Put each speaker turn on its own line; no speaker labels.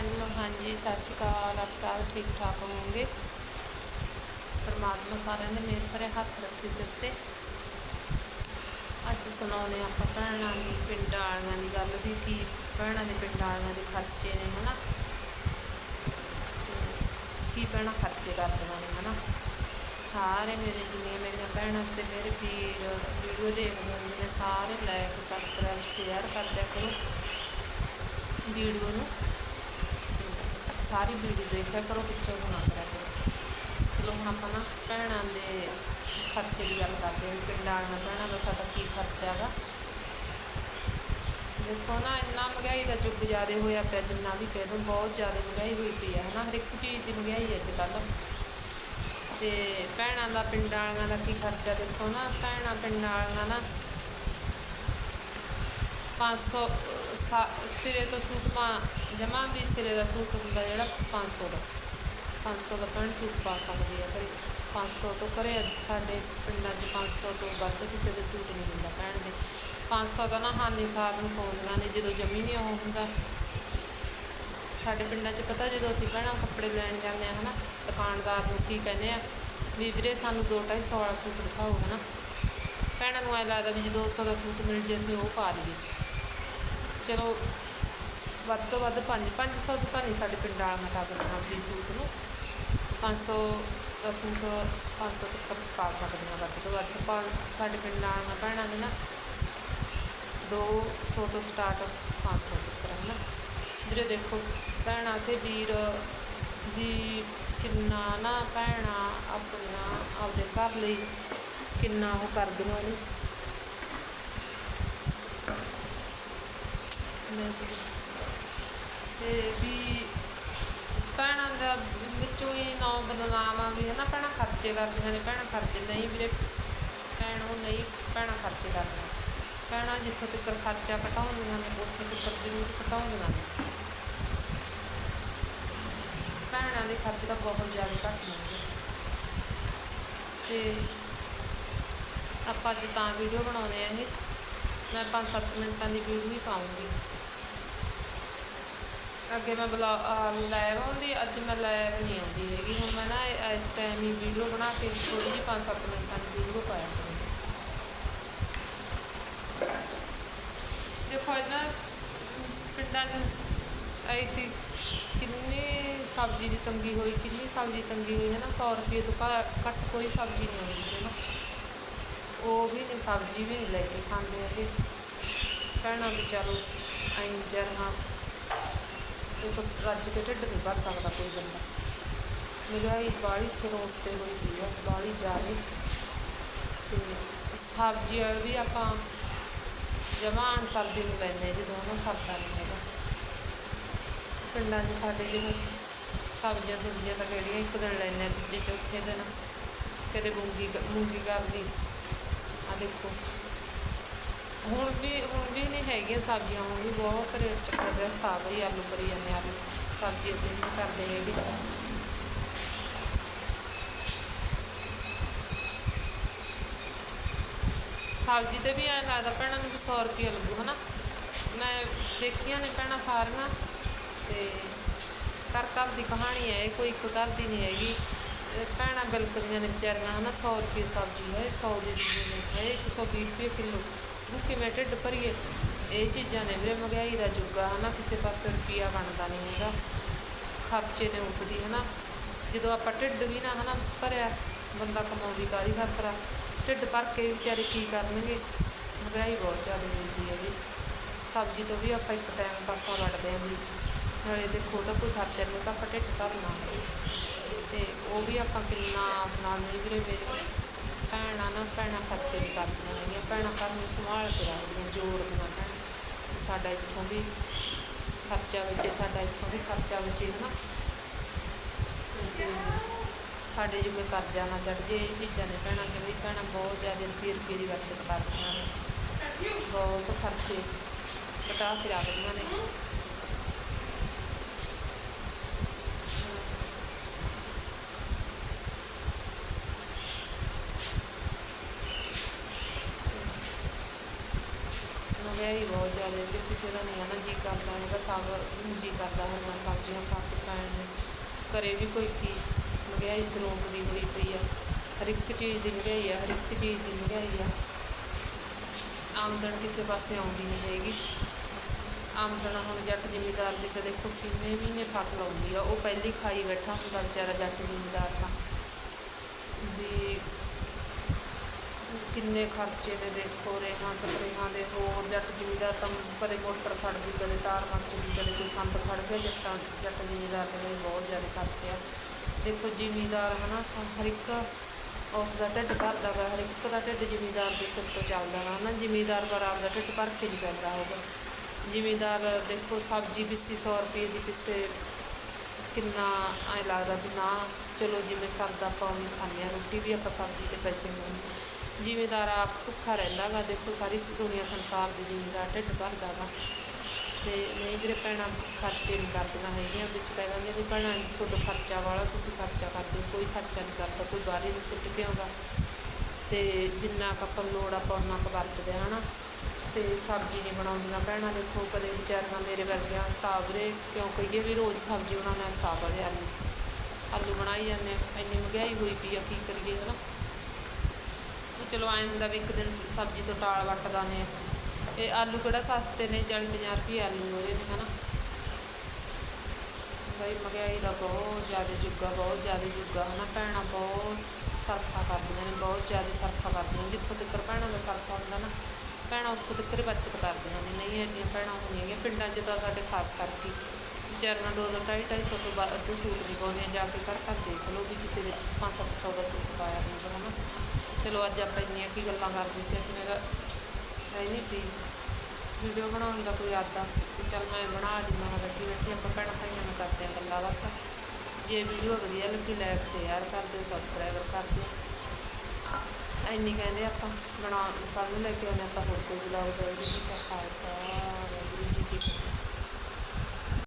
Hello, ਹਾਂਜੀ, ਸਤਿ ਸ਼੍ਰੀ ਅਕਾਲ। ਆਪ ਸਾਰੇ ਠੀਕ ਠਾਕ ਹੋਵੋਗੇ? ਪਰਮਾਤਮਾ ਸਾਰਿਆਂ ਦੇ ਮਿਹਰ ਭਰੇ ਹੱਥ ਰੱਖੇ ਸਿਰ ਤੇ। ਅੱਜ ਸੁਣਾਉਂਦੇ ਹਾਂ ਆਪਾਂ ਭੈਣਾਂ ਦੀ, ਪਿੰਡ ਵਾਲੀਆਂ ਦੀ ਗੱਲ ਵੀ ਕੀ ਭੈਣਾਂ ਦੇ ਪਿੰਡ ਵਾਲੀਆਂ ਦੇ ਖਰਚੇ ਨੇ, ਹਨਾ? ਤੇ ਕੀ ਭੈਣਾਂ ਖਰਚੇ ਕਰਦੀਆਂ ਨੇ, ਹਨਾ? ਸਾਰੇ ਮੇਰੇ, ਜਿੰਨੀਆਂ ਮੇਰੀਆਂ ਭੈਣਾਂ ਤੇ ਮੇਰੇ ਵੀਰ ਵੀਡੀਓ ਦੇਖਦੇ ਹੁੰਦੇ ਨੇ, ਸਾਰੇ ਲਾਈਕ ਸਬਸਕ੍ਰਾਈਬ ਸ਼ੇਅਰ ਕਰਦਿਆ ਕਰੋ। ਵੀਡੀਓ ਨੂੰ ਸਾਰੀ ਵੀਡੀਓ ਦੇਖਿਆ ਕਰੋ, ਪਿੱਛੋਂ ਨਾ ਕਰਿਆ ਕਰੋ। ਚਲੋ ਹੁਣ ਆਪਾਂ ਨਾ ਭੈਣਾਂ ਦੇ ਖਰਚੇ ਦੀ ਗੱਲ ਕਰਦੇ ਹਾਂ, ਪਿੰਡਾਂ ਵਾਲੀਆਂ ਭੈਣਾਂ ਦਾ ਸਾਡਾ ਕੀ ਖਰਚਾ ਹੈਗਾ। ਦੇਖੋ ਨਾ, ਇੰਨਾ ਮਹਿੰਗਾਈ ਦਾ ਯੁੱਗ ਜ਼ਿਆਦਾ ਹੋਇਆ ਪਿਆ, ਜਿੰਨਾ ਵੀ ਕਹਿ ਦੋ, ਬਹੁਤ ਜ਼ਿਆਦਾ ਮਹਿੰਗਾਈ ਹੋਈ ਪਈ ਹੈ ਹਨਾ? ਹਰ ਇੱਕ ਚੀਜ਼ ਦੀ ਮਹਿੰਗਾਈ ਅੱਜ ਕੱਲ੍ਹ ਤੇ ਭੈਣਾਂ ਦਾ, ਪਿੰਡਾਂ ਵਾਲੀਆਂ ਦਾ ਕੀ ਖਰਚਾ? ਦੇਖੋ ਨਾ, ਭੈਣਾਂ, ਪਿੰਡਾਂ ਵਾਲੀਆਂ ਨਾ 500 ਸਾ, ਸਿਰੇ ਤੋਂ ਸੂਟ ਪਾ ਜਮਾ ਵੀ ਸਿਰੇ ਦਾ ਸੂਟ ਹੁੰਦਾ ਜਿਹੜਾ 500 ਦਾ। 500 ਦਾ ਭੈਣ ਸੂਟ ਪਾ ਸਕਦੀ ਆ ਘਰੇ। 500 ਤੋਂ ਘਰੇ ਸਾਡੇ ਪਿੰਡਾਂ 'ਚ 500 ਤੋਂ ਵੱਧ ਕਿਸੇ ਦੇ ਸੂਟ ਨਹੀਂ ਹੁੰਦਾ ਭੈਣ ਦੇ। 500 ਦਾ ਨਾ ਹਾਨੀ ਸਾਧ ਨੂੰ ਪਾਉਂਦੀਆਂ ਨੇ ਜਦੋਂ ਜਮੀ ਨਹੀਂ ਉਹ ਹੁੰਦਾ। ਸਾਡੇ ਪਿੰਡਾਂ 'ਚ ਪਤਾ ਜਦੋਂ ਅਸੀਂ ਭੈਣਾਂ ਕੱਪੜੇ ਲੈਣ ਜਾਂਦੇ ਆ, ਹਨਾ, ਦੁਕਾਨਦਾਰ ਨੂੰ ਕੀ ਕਹਿੰਦੇ ਆ, ਵੀ ਵੀਰੇ ਸਾਨੂੰ ਦੋ ਢਾਈ ਸੌ ਵਾਲਾ ਸੂਟ ਦਿਖਾਓ, ਹਨਾ। ਭੈਣਾਂ ਨੂੰ ਐ ਲੱਗਦਾ ਵੀ ਜੇ 200 ਦਾ ਸੂਟ ਮਿਲ ਜੇ, ਅਸੀਂ ਉਹ ਪਾ ਲਈਏ ਚਲੋ ਵੱਧ ਤੋਂ ਵੱਧ 5 500 ਦਾ ਤਾਂ ਨਹੀਂ ਸਾਡੇ ਪਿੰਡਾਂ ਵਾਲੀਆਂ ਟੱਕਦੀਆਂ ਵੀ ਸੂਟ ਨੂੰ 500 ਦਾ ਸੂਟ 500 ਤੱਕ ਪਾ ਸਕਦੀਆਂ ਵੱਧ ਤੋਂ ਵੱਧ। ਪੰਜ ਸਾਡੇ ਪਿੰਡ ਵਾਲੀਆਂ ਭੈਣਾਂ ਨੇ ਨਾ 200 ਤੋਂ ਸਟਾਰਟ 500 ਤੱਕ ਹੈ ਨਾ। ਵੀਰੇ ਦੇਖੋ, ਭੈਣਾਂ ਤੇ ਵੀਰ ਵੀ ਕਿੰਨਾ ਨਾ ਭੈਣਾਂ ਆਪਣਾ ਆਪਦੇ ਘਰ ਲਈ ਕਿੰਨਾ ਉਹ ਕਰਦੀਆਂ ਨੇ। ਮੈਂ ਤੇ ਵੀ ਭੈਣਾਂ ਦਾ ਵਿੱਚੋਂ ਹੀ ਨੌ ਬਦਨਾਮ ਵੀ ਹੈ ਨਾ ਭੈਣਾਂ ਖਰਚੇ ਕਰਦੀਆਂ ਨੇ, ਭੈਣਾਂ ਖਰਚੇ ਨਹੀਂ ਵੀਰੇ, ਭੈਣ ਉਹ ਨਹੀਂ, ਭੈਣਾਂ ਖਰਚੇ ਕਰਦੀਆਂ। ਭੈਣਾਂ ਜਿੱਥੋਂ ਤੱਕ ਖਰਚਾ ਘਟਾਉਂਦੀਆਂ ਨੇ, ਉੱਥੋਂ ਤੱਕ ਜ਼ਰੂਰ ਘਟਾਉਂਦੀਆਂ ਨੇ। ਭੈਣਾਂ ਦੇ ਖਰਚੇ ਤਾਂ ਬਹੁਤ ਜ਼ਿਆਦਾ ਘੱਟ ਨੇ ਤੇ ਆਪਾਂ ਅੱਜ ਤਾਂ ਵੀਡੀਓ ਬਣਾਉਂਦੇ ਆ ਇਹ। ਮੈਂ 5-7 ਮਿੰਟਾਂ ਦੀ ਵੀਡੀਓ ਹੀ ਪਾਉਂਗੀ। ਅੱਗੇ ਮੈਂ ਬਲਾ ਲਾਈਵ ਆਉਂਦੀ, ਅੱਜ ਮੈਂ ਲਾਈਵ ਨਹੀਂ ਆਉਂਦੀ ਹੈਗੀ। ਹੁਣ ਮੈਂ ਨਾ ਇਸ ਟਾਈਮ ਹੀ ਵੀਡੀਓ ਬਣਾ ਕੇ ਥੋੜੀ ਜਿਹੀ 5-7 ਮਿੰਟਾਂ ਦੀ ਵੀਡੀਓ ਪਾਇਆ ਕਰੂੰਗੀ। ਦੇਖੋ ਇਹਨਾਂ ਪਿੰਡਾਂ 'ਚ ਆਈ ਤੀ, ਕਿੰਨੀ ਸਬਜ਼ੀ ਦੀ ਤੰਗੀ ਹੋਈ, ਕਿੰਨੀ ਸਬਜ਼ੀ ਤੰਗੀ ਹੋਈ ਹੈ ਨਾ 100 ਰੁਪਏ ਤੋਂ ਘ- ਘੱਟ ਕੋਈ ਸਬਜ਼ੀ ਨਹੀਂ ਆਉਂਦੀ ਸੀ ਨਾ ਉਹ ਵੀ ਨਹੀਂ, ਸਬਜ਼ੀ ਵੀ ਨਹੀਂ ਲੈ ਕੇ ਖਾਂਦੇ ਹੈਗੇ। ਕਹਿਣਾ ਵੀ ਚਲੋ ਐਂ ਜਰਹਾਂ ਦੇਖੋ ਰੱਜ ਕੇ ਢਿੱਡ ਨਹੀਂ ਭਰ ਸਕਦਾ ਕੋਈ ਬੰਦਾ। ਮਹਿੰਗਾਈ ਬਾਹਲੀ ਸਿਰੋਂ ਉੱਤੇ ਹੋਈ ਪਈ ਆ ਬਾਹਲੀ ਜ਼ਿਆਦਾ। ਤੇ ਸਬਜ਼ੀਆਂ ਵੀ ਆਪਾਂ ਜਮਾਨ ਸਰਦੀ ਨੂੰ ਲੈਂਦੇ ਜਦੋਂ ਨਾ ਸਰਦਾ ਨਹੀਂ ਹੈਗਾ। ਪਿੰਡਾਂ 'ਚ ਸਾਡੇ ਜਿਵੇਂ ਸਬਜ਼ੀਆਂ ਸੁਬਜ਼ੀਆਂ ਤਾਂ ਕਿਹੜੀਆਂ ਇੱਕ ਦਿਨ ਲੈਂਦੇ ਆ ਤੀਜੇ ਚੌਥੇ ਦਿਨ। ਕਦੇ ਮੂੰਗੀ ਮੂੰਗੀ ਕਰਦੀ। ਲਈ ਆ ਦੇਖੋ। ਹੁਣ ਵੀ ਹੁਣ ਵੀ ਨਹੀਂ ਹੈਗੀਆਂ ਸਬਜ਼ੀਆਂ, ਹੁਣ ਵੀ ਬਹੁਤ ਰੇਟ ਚੱਕਰ ਪਿਆ ਸਤਾ ਬਈ ਆਲੂ ਕਰੀ ਜਾਂਦੇ ਆਲੂ। ਸਬਜ਼ੀ ਅਸੀਂ ਨਹੀਂ ਕਰਦੇ ਹੈਗੇ। ਸਬਜ਼ੀ ਤੇ ਵੀ ਐਂ ਲੱਗਦਾ ਭੈਣਾਂ ਨੂੰ ਵੀ 100 ਰੁਪਏ ਲੱਗੂ, ਹਨਾ? ਮੈਂ ਦੇਖੀਆਂ ਨੇ ਭੈਣਾਂ ਸਾਰੀਆਂ, ਤੇ ਘਰ ਘਰ ਦੀ ਕਹਾਣੀ ਹੈ, ਇਹ ਕੋਈ ਇੱਕ ਘਰ ਦੀ ਨਹੀਂ ਹੈਗੀ। ਭੈਣਾਂ ਬਿਲਕਦੀਆਂ ਨੇ ਵਿਚਾਰੀਆਂ, ਹਨਾ? 100 ਰੁਪਏ ਸਬਜ਼ੀ ਹੈ 100 ਦੀ ਦਿੰਦੇ ਨੇ ਹੈ 120 ਰੁਪਏ ਕਿਲੋ। ਉਹ ਕਿਵੇਂ ਢਿੱਡ ਭਰੀਏ, ਇਹ ਚੀਜ਼ਾਂ ਨੇ ਵੀਰੇ ਮਹਿੰਗਾਈ ਦਾ ਜੁਗਾ ਆ, ਹਨਾ, ਕਿਸੇ ਪਾਸੇ ਰੁਪਈਆ ਬਣਦਾ ਨਹੀਂ ਹੈਗਾ। ਖਰਚੇ ਨੇ ਉੱਠਦੀ ਹਨਾ। ਜਦੋਂ ਆਪਾਂ ਢਿੱਡ ਵੀ ਨਾ, ਹਨਾ, ਭਰਿਆ, ਬੰਦਾ ਕਮਾਉਂਦੀ ਕਾਹਦੀ ਖਾਤਰ ਆ? ਢਿੱਡ ਭਰ ਕੇ ਵਿਚਾਰੇ ਕੀ ਕਰਨਗੇ? ਮਹਿੰਗਾਈ ਬਹੁਤ ਜ਼ਿਆਦਾ ਹੋਈ ਹੈ ਜੀ। ਸਬਜ਼ੀ ਤੋਂ ਵੀ ਆਪਾਂ ਇੱਕ ਟਾਈਮ ਪਾਸਾ ਵੱਢਦੇ ਹਾਂ ਵੀ ਨਾਲੇ ਦੇਖੋ ਤਾਂ ਕੋਈ ਖਰਚਾ ਨਹੀਂ ਤਾਂ ਆਪਾਂ ਢਿੱਡ ਭਰਨਾ ਹੈ ਤੇ ਉਹ ਵੀ ਆਪਾਂ ਕਿੰਨਾ ਉਸ ਨਹੀਂ ਵੀਰੇ ਮੇਰੇ ਭੈਣਾਂ ਨਾ, ਭੈਣਾਂ ਖਰਚੇ ਨਹੀਂ ਕਰਦੀਆਂ ਹੈਗੀਆਂ, ਭੈਣਾਂ ਘਰ ਨੂੰ ਸੰਭਾਲ ਕੇ ਰੱਖਦੀਆਂ ਜੋੜਦੀਆਂ ਭੈਣ। ਵੀ ਸਾਡਾ ਇੱਥੋਂ ਵੀ ਖਰਚਾ ਬਚੇ ਸਾਡਾ ਇੱਥੋਂ ਵੀ ਖਰਚਾ ਬਚੇ ਨਾ ਸਾਡੇ ਜਿਵੇਂ ਕਰਜ਼ਾ ਨਾ ਚੜ ਜੇ, ਇਹ ਚੀਜ਼ਾਂ ਨੇ ਭੈਣਾਂ 'ਚ ਵੀ ਭੈਣਾਂ ਬਹੁਤ ਜ਼ਿਆਦਾ ਰੁਪਏ ਰੁਪਏ ਦੀ ਬਚਤ ਕਰਦੀਆਂ ਨੇ। ਬਹੁਤ ਖਰਚੇ ਘਟਾ ਕੇ ਰੱਖਦੀਆਂ ਨੇ। ਮਹਿੰਗਾਈ ਬਹੁਤ ਕਿਸੇ ਦਾ ਨਹੀਂ ਹੈ ਨਾ ਜੀ ਕਰਦਾ ਹੈਗਾ, ਸਭ ਨੂੰ ਜੀ ਕਰਦਾ ਹਰੀਆਂ ਸਬਜ਼ੀਆਂ ਖਾ ਕੇ ਖਾਣ ਨੂੰ। ਘਰੇ ਵੀ ਕੋਈ ਕੀ ਮਹਿੰਗਾਈ ਸਰੋਕ ਦੀ ਹੋਈ ਪਈ ਆ। ਹਰ ਇੱਕ ਚੀਜ਼ ਦੀ ਮਹਿੰਗਾਈ ਆ, ਹਰ ਇੱਕ ਚੀਜ਼ ਦੀ ਮਹਿੰਗਾਈ ਆ। ਆਮਦਨ ਕਿਸੇ ਪਾਸੇ ਆਉਂਦੀ ਨਹੀਂ ਹੈਗੀ। ਆਮਦਨ ਹੁਣ ਜੱਟ ਜਿਮੀਦਾਰ ਦੀ ਤਾਂ ਦੇਖੋ ਸੀਨੇ ਮਹੀਨੇ ਫਸਲ ਆਉਂਦੀ ਆ, ਉਹ ਪਹਿਲੀ ਖਾਈ ਬੈਠਾ ਹੁੰਦਾ ਵਿਚਾਰਾ ਜੱਟ ਜਿਮੀਦਾਰ ਤਾਂ। ਵੀ ਕਿੰਨੇ ਖਰਚੇ ਨੇ ਦੇਖੋ, ਰੇਹਾਂ, ਸਪਰੇਹਾਂ ਦੇ ਹੋਰ ਜੱਟ ਜ਼ਿਮੀਦਾਰ ਤਾਂ ਕਦੇ ਮੋਟਰ ਸੜ ਗਈ, ਕਦੇ ਤਾਰ ਮੱਚ ਗਈ, ਕਦੇ ਕੋਈ ਸੰਦ ਖੜ ਗਿਆ, ਜੱਟਾਂ, ਜੱਟ ਜ਼ਿਮੀਦਾਰ ਦੇ ਲਈ ਬਹੁਤ ਜ਼ਿਆਦਾ ਖਰਚੇ ਆ। ਦੇਖੋ ਜ਼ਿਮੀਦਾਰ ਹਨਾ, ਸ- ਹਰ ਇੱਕ ਉਸ ਦਾ ਢਿੱਡ ਭਰਦਾ ਵਾ, ਹਰ ਇੱਕ ਦਾ ਢਿੱਡ ਜ਼ਿਮੀਦਾਰ ਦੇ ਸਿਰ ਤੋਂ ਚੱਲਦਾ ਗਾ ਹਨਾ, ਜ਼ਿਮੀਦਾਰ ਪਰ ਆਪਦਾ ਢਿੱਡ ਭਰ ਕੇ ਨਹੀਂ ਪੈਂਦਾ ਹੋਊਗਾ। ਜ਼ਿਮੀਦਾਰ ਦੇਖੋ ਸਬਜ਼ੀ ਪਿੱਸੀ 100 ਰੁਪਏ ਦੀ ਪਿੱਸੇ ਕਿੰਨਾ ਐਂ ਲੱਗਦਾ ਵੀ ਨਾ, ਚਲੋ ਜਿਵੇਂ ਸਰਦਾ ਆਪਾਂ ਉਵੇਂ ਖਾਂਦੇ ਹਾਂ, ਰੋਟੀ ਵੀ ਆਪਾਂ ਸਬਜ਼ੀ ਤੇ ਪੈਸੇ ਲਾਉਂਦੇ ਜ਼ਿਮੀਦਾਰ ਆਪ ਭੁੱਖਾ ਰਹਿੰਦਾ ਗਾ ਦੇਖੋ ਸਾਰੀ ਦੁਨੀਆ ਸੰਸਾਰ ਦੀ ਜ਼ਿਮੀਦਾਰ ਢਿੱਡ ਭਰਦਾ ਗਾ ਤੇ ਨਹੀਂ ਵੀਰੇ ਭੈਣਾਂ, ਖਰਚੇ ਨਹੀਂ ਕਰਦੀਆਂ ਹੈਗੀਆਂ, ਵਿੱਚ ਕਹਿ ਦਿੰਦੀਆਂ ਵੀ ਭੈਣਾਂ, ਤੁਹਾਡਾ ਖਰਚਾ ਵਾਲਾ ਤੁਸੀਂ ਖਰਚਾ ਕਰਦੇ ਹੋ, ਕੋਈ ਖਰਚਾ ਨਹੀਂ ਕਰਦਾ, ਕੋਈ ਬਾਹਰ ਨਹੀਂ ਸਿੱਟ ਕੇ ਆਉਂਦਾ। ਤੇ ਜਿੰਨਾ ਕੁ ਆਪਾਂ ਲੋੜ ਆਪਾਂ ਉਹਨਾਂ ਕੁ ਵਰਤਦੇ ਹਾਂ ਹਨਾ। ਤੇ ਸਬਜ਼ੀ ਨਹੀਂ ਬਣਾਉਂਦੀਆਂ ਭੈਣਾਂ, ਦੇਖੋ ਕਦੇ ਵਿਚਾਰੀਆਂ ਮੇਰੇ ਵਰਗੀਆਂ ਸਤਾਵਰੇ ਕਿਉਂ ਕਹੀਏ ਵੀ ਰੋਜ਼ ਸਬਜ਼ੀ ਬਣਾਉਣਾ ਸਤਾਵਾ ਦੇ ਆਲੂ। ਆਲੂ ਬਣਾਈ ਜਾਂਦੇ ਇੰਨੀ ਮਹਿੰਗਾਈ ਹੋਈ ਪਈ ਆ, ਕੀ ਕਰੀਏ, ਹਨਾ। ਵੀ ਚਲੋ ਐਂ ਹੁੰਦਾ ਵੀ ਇੱਕ ਦਿਨ ਸਬਜ਼ੀ ਤੋਂ ਟਾਲ ਵੱਟਦਾ ਨੇ। ਇਹ ਆਲੂ ਕਿਹੜਾ ਸਸਤੇ ਨੇ? 40 50 ਰੁਪਏ ਆਲੂ ਹੋ ਰਹੇ ਨੇ, ਹਨਾ? ਬਈ ਮਹਿੰਗਾਈ ਦਾ ਬਹੁਤ ਜ਼ਿਆਦਾ ਜੁੱਗਾ ਬਹੁਤ ਜ਼ਿਆਦਾ ਜੁੱਗਾ ਹਨਾ? ਭੈਣਾਂ ਬਹੁਤ ਸਰਫਾ ਕਰਦੀਆਂ ਨੇ, ਬਹੁਤ ਜ਼ਿਆਦਾ ਸਰਫਾ ਕਰਦੀਆਂ ਨੇ। ਜਿੱਥੋਂ ਤੱਕ ਭੈਣਾਂ ਦਾ ਸਰਫਾ ਹੁੰਦਾ ਨਾ, ਭੈਣਾਂ ਉੱਥੋਂ ਤੱਕ ਹੀ ਬੱਚਤ ਕਰਦੀਆਂ ਨੇ। ਨਹੀਂ, ਐਡੀਆਂ ਭੈਣਾਂ ਹੁੰਦੀਆਂ ਹੈਗੀਆਂ ਪਿੰਡਾਂ 'ਚ ਤਾਂ ਸਾਡੇ ਖਾਸ ਕਰਕੇ ਵਿਚਾਰੀਆਂ ਦੋ ਦੋ ਢਾਈ ਢਾਈ ਸੌ ਤੋਂ ਵੱਧ ਸੂਟ ਨਹੀਂ ਪਾਉਂਦੀਆਂ ਜਾ ਕੇ ਘਰ ਘਰ ਦੇਖ ਲਓ ਵੀ ਕਿਸੇ ਦੇ ਪੰਜ ਸੱਤ ਸੌ ਦਾ ਸੂਟ ਪਾਇਆ ਹੋਊਗਾ, ਹਨਾ। ਚਲੋ ਅੱਜ ਆਪਾਂ ਇੰਨੀਆਂ ਕੀ ਗੱਲਾਂ ਕਰਦੇ ਸੀ, ਅੱਜ ਮੇਰਾ ਹੈ ਨਹੀਂ ਸੀ ਵੀਡੀਓ ਬਣਾਉਣ ਦਾ ਕੋਈ ਇਰਾਦਾ ਤੇ ਚੱਲ ਮੈਂ ਬਣਾ ਦਿੰਦਾ ਹਾਂ ਬੈਠੀ ਬੈਠੀ ਆਪਾਂ ਭੈਣਾਂ ਭਾਈਆਂ ਨਾਲ ਕਰਦੇ ਹਾਂ ਗੱਲਾਂ ਬਾਤਾਂ। ਜੇ ਵੀਡੀਓ ਵਧੀਆ ਲੱਗੀ ਲਾਈਕ ਸ਼ੇਅਰ ਕਰ ਦਿਓ ਸਬਸਕ੍ਰਾਈਬਰ ਕਰ ਦਿਓ। ਐਨੀ ਕਹਿੰਦੇ ਆਪਾਂ ਬਣਾ, ਕੱਲ੍ਹ ਨੂੰ ਲੈ ਕੇ ਆਉਂਦੇ ਆਪਾਂ ਹੋਰ ਕੋਈ ਵਲੌਗ ਵਾਹਿਗੁਰੂ ਜੀ ਕਾ ਖਾਲਸਾ, ਵਾਹਿਗੁਰੂ ਜੀ ਕੀ ਫਤਿਹ।